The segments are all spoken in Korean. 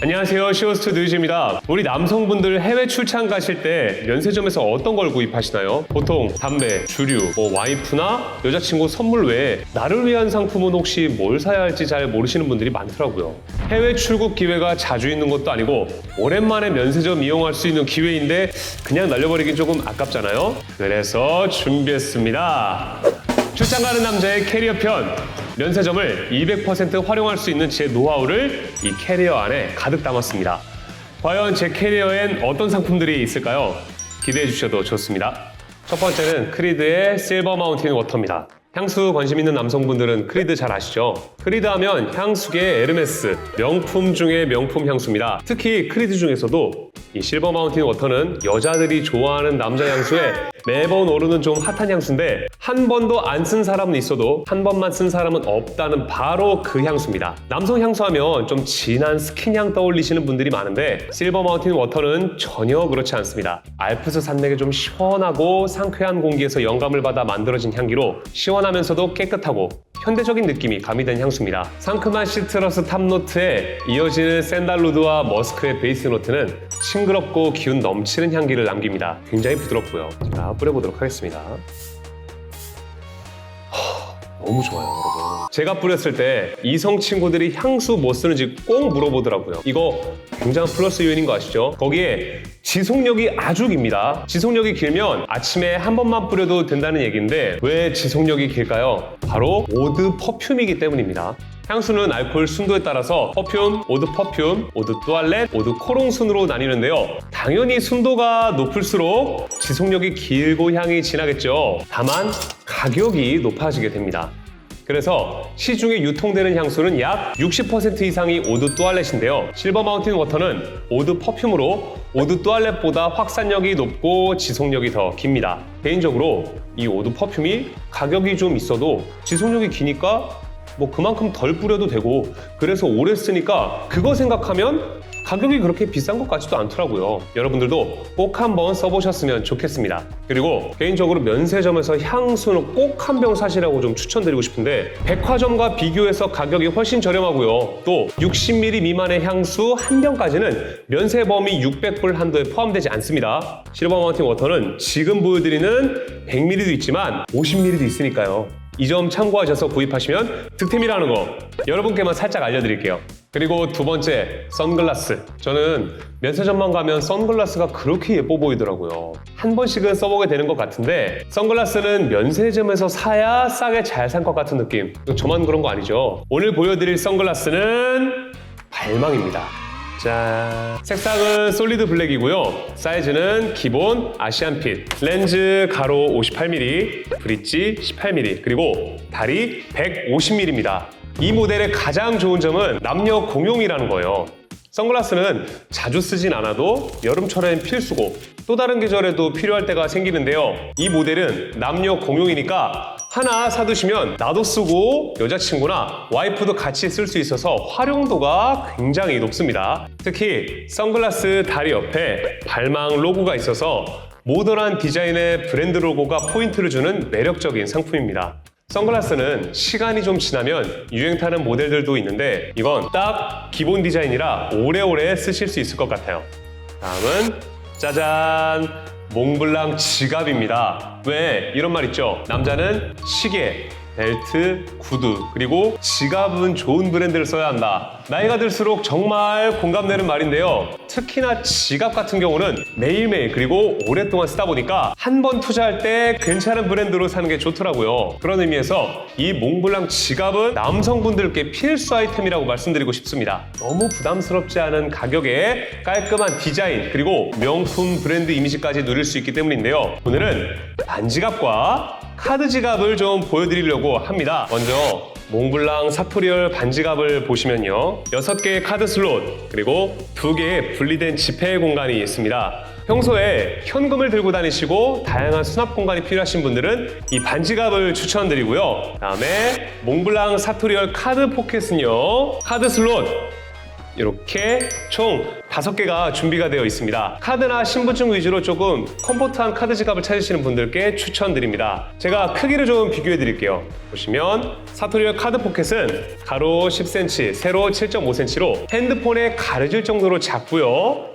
안녕하세요. 시오스트 뉴즈입니다. 우리 남성분들 해외 출장 가실 때 면세점에서 어떤 걸 구입하시나요? 보통 담배, 주류, 뭐 와이프나 여자친구 선물 외에 나를 위한 상품은 혹시 뭘 사야 할지 잘 모르시는 분들이 많더라고요. 해외 출국 기회가 자주 있는 것도 아니고 오랜만에 면세점 이용할 수 있는 기회인데 그냥 날려버리긴 조금 아깝잖아요. 그래서 준비했습니다. 출장 가는 남자의 캐리어 편 면세점을 200% 활용할 수 있는 제 노하우를 이 캐리어 안에 가득 담았습니다. 과연 제 캐리어엔 어떤 상품들이 있을까요? 기대해 주셔도 좋습니다. 첫 번째는 크리드의 실버 마운틴 워터입니다. 향수 관심 있는 남성분들은 크리드 잘 아시죠? 크리드 하면 향수계 에르메스, 명품 중의 명품 향수입니다. 특히 크리드 중에서도 이 실버 마운틴 워터는 여자들이 좋아하는 남자 향수에 매번 오르는 좀 핫한 향수인데 한 번도 안 쓴 사람은 있어도 한 번만 쓴 사람은 없다는 바로 그 향수입니다. 남성 향수 하면 좀 진한 스킨향 떠올리시는 분들이 많은데 실버 마운틴 워터는 전혀 그렇지 않습니다. 알프스 산맥의 좀 시원하고 상쾌한 공기에서 영감을 받아 만들어진 향기로 시원 하면서도 깨끗하고 현대적인 느낌이 가미된 향수입니다. 상큼한 시트러스 탑노트에 이어지는 샌달우드와 머스크의 베이스 노트는 싱그럽고 기운 넘치는 향기를 남깁니다. 굉장히 부드럽고요. 자, 뿌려보도록 하겠습니다. 허, 너무 좋아요, 여러분. 제가 뿌렸을 때 이성 친구들이 향수 뭐 쓰는지 꼭 물어보더라고요. 이거 굉장한 플러스 요인인 거 아시죠? 거기에 지속력이 아주 깁니다. 지속력이 길면 아침에 한 번만 뿌려도 된다는 얘기인데 왜 지속력이 길까요? 바로 오드 퍼퓸이기 때문입니다. 향수는 알코올 순도에 따라서 퍼퓸, 오드 퍼퓸, 오드 뚜알렛, 오드 코롱 순으로 나뉘는데요. 당연히 순도가 높을수록 지속력이 길고 향이 진하겠죠. 다만 가격이 높아지게 됩니다. 그래서 시중에 유통되는 향수는 약 60% 이상이 오드 뚜알렛인데요. 실버 마운틴 워터는 오드 퍼퓸으로 오드 뚜알렛보다 확산력이 높고 지속력이 더 깁니다. 개인적으로 이 오드 퍼퓸이 가격이 좀 있어도 지속력이 기니까 뭐 그만큼 덜 뿌려도 되고 그래서 오래 쓰니까 그거 생각하면 가격이 그렇게 비싼 것 같지도 않더라고요. 여러분들도 꼭 한번 써보셨으면 좋겠습니다. 그리고 개인적으로 면세점에서 향수는 꼭 한 병 사시라고 좀 추천드리고 싶은데 백화점과 비교해서 가격이 훨씬 저렴하고요. 또 60ml 미만의 향수 한 병까지는 면세 범위 600불 한도에 포함되지 않습니다. 실버 마운틴 워터는 지금 보여드리는 100ml도 있지만 50ml도 있으니까요. 이 점 참고하셔서 구입하시면 득템이라는 거 여러분께만 살짝 알려드릴게요. 그리고 두 번째, 선글라스. 저는 면세점만 가면 선글라스가 그렇게 예뻐 보이더라고요. 한 번씩은 써보게 되는 것 같은데, 선글라스는 면세점에서 사야 싸게 잘 산 것 같은 느낌. 저만 그런 거 아니죠? 오늘 보여드릴 선글라스는 발망입니다. 짠. 색상은 솔리드 블랙이고요. 사이즈는 기본 아시안핏. 렌즈 가로 58mm, 브릿지 18mm, 그리고 다리 150mm입니다. 이 모델의 가장 좋은 점은 남녀 공용이라는 거예요. 선글라스는 자주 쓰진 않아도 여름철엔 필수고 또 다른 계절에도 필요할 때가 생기는데요. 이 모델은 남녀 공용이니까 하나 사두시면 나도 쓰고 여자친구나 와이프도 같이 쓸 수 있어서 활용도가 굉장히 높습니다. 특히 선글라스 다리 옆에 발망 로고가 있어서 모던한 디자인의 브랜드 로고가 포인트를 주는 매력적인 상품입니다. 선글라스는 시간이 좀 지나면 유행 타는 모델들도 있는데 이건 딱 기본 디자인이라 오래오래 쓰실 수 있을 것 같아요. 다음은 짜잔 몽블랑 지갑입니다. 왜 이런 말 있죠? 남자는 시계, 벨트, 구두 그리고 지갑은 좋은 브랜드를 써야 한다. 나이가 들수록 정말 공감되는 말인데요. 특히나 지갑 같은 경우는 매일매일 그리고 오랫동안 쓰다 보니까 한 번 투자할 때 괜찮은 브랜드로 사는 게 좋더라고요. 그런 의미에서 이 몽블랑 지갑은 남성분들께 필수 아이템이라고 말씀드리고 싶습니다. 너무 부담스럽지 않은 가격에 깔끔한 디자인 그리고 명품 브랜드 이미지까지 누릴 수 있기 때문인데요. 오늘은 반지갑과 카드 지갑을 좀 보여드리려고 합니다. 먼저 몽블랑 사토리얼 반지갑을 보시면요. 6개의 카드 슬롯, 그리고 2개의 분리된 지폐 공간이 있습니다. 평소에 현금을 들고 다니시고 다양한 수납 공간이 필요하신 분들은 이 반지갑을 추천드리고요. 다음에 몽블랑 사토리얼 카드 포켓은요. 카드 슬롯 이렇게 총 다섯 개가 준비가 되어 있습니다. 카드나 신분증 위주로 조금 컴포트한 카드 지갑을 찾으시는 분들께 추천드립니다. 제가 크기를 좀 비교해 드릴게요. 보시면 사토리얼 카드 포켓은 가로 10cm, 세로 7.5cm로 핸드폰에 가려질 정도로 작고요.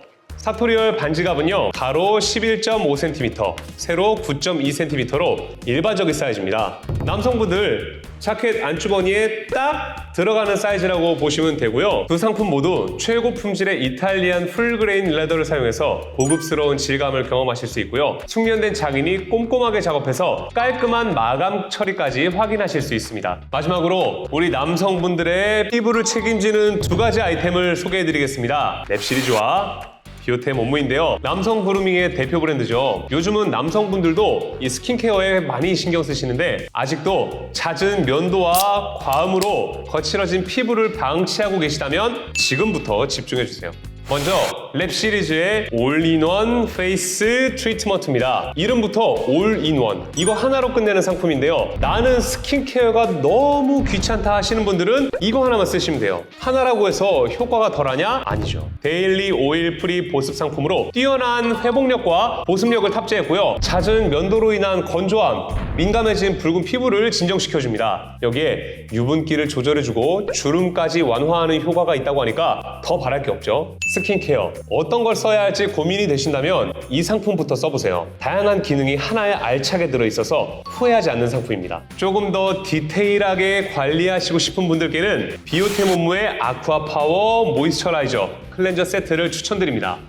사토리얼 반지갑은요 가로 11.5cm, 세로 9.2cm로 일반적인 사이즈입니다. 남성분들 자켓 안주머니에 딱 들어가는 사이즈라고 보시면 되고요. 두 상품 모두 최고 품질의 이탈리안 풀그레인 레더를 사용해서 고급스러운 질감을 경험하실 수 있고요. 숙련된 장인이 꼼꼼하게 작업해서 깔끔한 마감 처리까지 확인하실 수 있습니다. 마지막으로 우리 남성분들의 피부를 책임지는 두 가지 아이템을 소개해드리겠습니다. 랩 시리즈와 비오템 업무인데요. 남성 그루밍의 대표 브랜드죠. 요즘은 남성분들도 이 스킨케어에 많이 신경 쓰시는데 아직도 잦은 면도와 과음으로 거칠어진 피부를 방치하고 계시다면 지금부터 집중해 주세요. 먼저 랩 시리즈의 올인원 페이스 트리트먼트입니다. 이름부터 올인원. 이거 하나로 끝내는 상품인데요. 나는 스킨케어가 너무 귀찮다 하시는 분들은 이거 하나만 쓰시면 돼요. 하나라고 해서 효과가 덜하냐? 아니죠. 데일리 오일 프리 보습 상품으로 뛰어난 회복력과 보습력을 탑재했고요. 잦은 면도로 인한 건조함, 민감해진 붉은 피부를 진정시켜줍니다. 여기에 유분기를 조절해주고 주름까지 완화하는 효과가 있다고 하니까 더 바랄 게 없죠. 스킨케어 어떤 걸 써야 할지 고민이 되신다면 이 상품부터 써보세요. 다양한 기능이 하나에 알차게 들어있어서 후회하지 않는 상품입니다. 조금 더 디테일하게 관리하시고 싶은 분들께는 비오템 업무의 아쿠아 파워 모이스처라이저 클렌저 세트를 추천드립니다.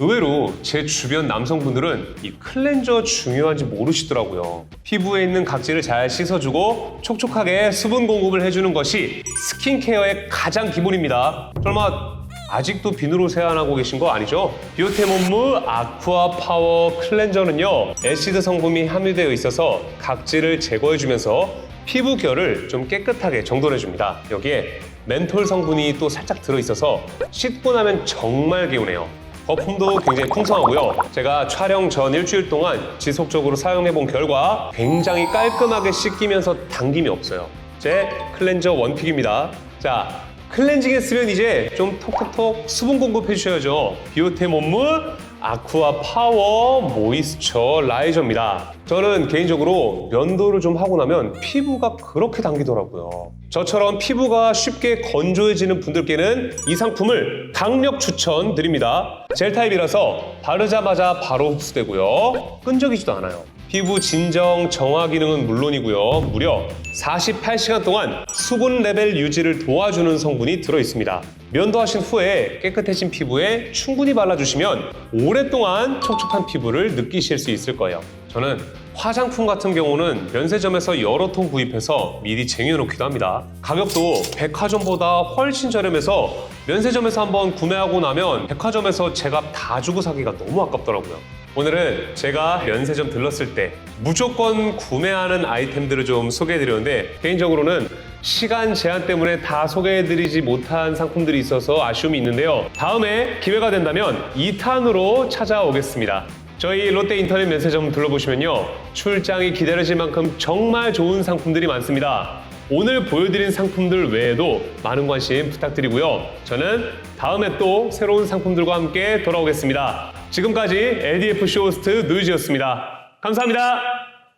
의외로 제 주변 남성분들은 이 클렌저 중요한지 모르시더라고요. 피부에 있는 각질을 잘 씻어주고 촉촉하게 수분 공급을 해주는 것이 스킨케어의 가장 기본입니다. 설마 아직도 비누로 세안하고 계신 거 아니죠? 비오템 업무 아쿠아 파워 클렌저는요 애시드 성분이 함유되어 있어서 각질을 제거해주면서 피부 결을 좀 깨끗하게 정돈해줍니다. 여기에 멘톨 성분이 또 살짝 들어있어서 씻고 나면 정말 개운해요. 거품도 굉장히 풍성하고요. 제가 촬영 전 일주일 동안 지속적으로 사용해 본 결과 굉장히 깔끔하게 씻기면서 당김이 없어요. 제 클렌저 원픽입니다. 자, 클렌징 했으면 이제 좀 톡톡톡 수분 공급해 주셔야죠. 비오템 업무 아쿠아 파워 모이스처 라이저입니다. 저는 개인적으로 면도를 좀 하고 나면 피부가 그렇게 당기더라고요. 저처럼 피부가 쉽게 건조해지는 분들께는 이 상품을 강력 추천드립니다. 젤 타입이라서 바르자마자 바로 흡수되고요. 끈적이지도 않아요. 피부 진정 정화 기능은 물론이고요. 무려 48시간 동안 수분 레벨 유지를 도와주는 성분이 들어 있습니다. 면도하신 후에 깨끗해진 피부에 충분히 발라주시면 오랫동안 촉촉한 피부를 느끼실 수 있을 거예요. 저는 화장품 같은 경우는 면세점에서 여러 통 구입해서 미리 쟁여놓기도 합니다. 가격도 백화점보다 훨씬 저렴해서 면세점에서 한번 구매하고 나면 백화점에서 제값 다 주고 사기가 너무 아깝더라고요. 오늘은 제가 면세점 들렀을 때 무조건 구매하는 아이템들을 좀 소개해드렸는데 개인적으로는 시간 제한 때문에 다 소개해드리지 못한 상품들이 있어서 아쉬움이 있는데요. 다음에 기회가 된다면 2탄으로 찾아오겠습니다. 저희 롯데 인터넷 면세점 둘러보시면요. 출장이 기다려질 만큼 정말 좋은 상품들이 많습니다. 오늘 보여드린 상품들 외에도 많은 관심 부탁드리고요. 저는 다음에 또 새로운 상품들과 함께 돌아오겠습니다. 지금까지 LDF 쇼호스트 누이지였습니다. 감사합니다.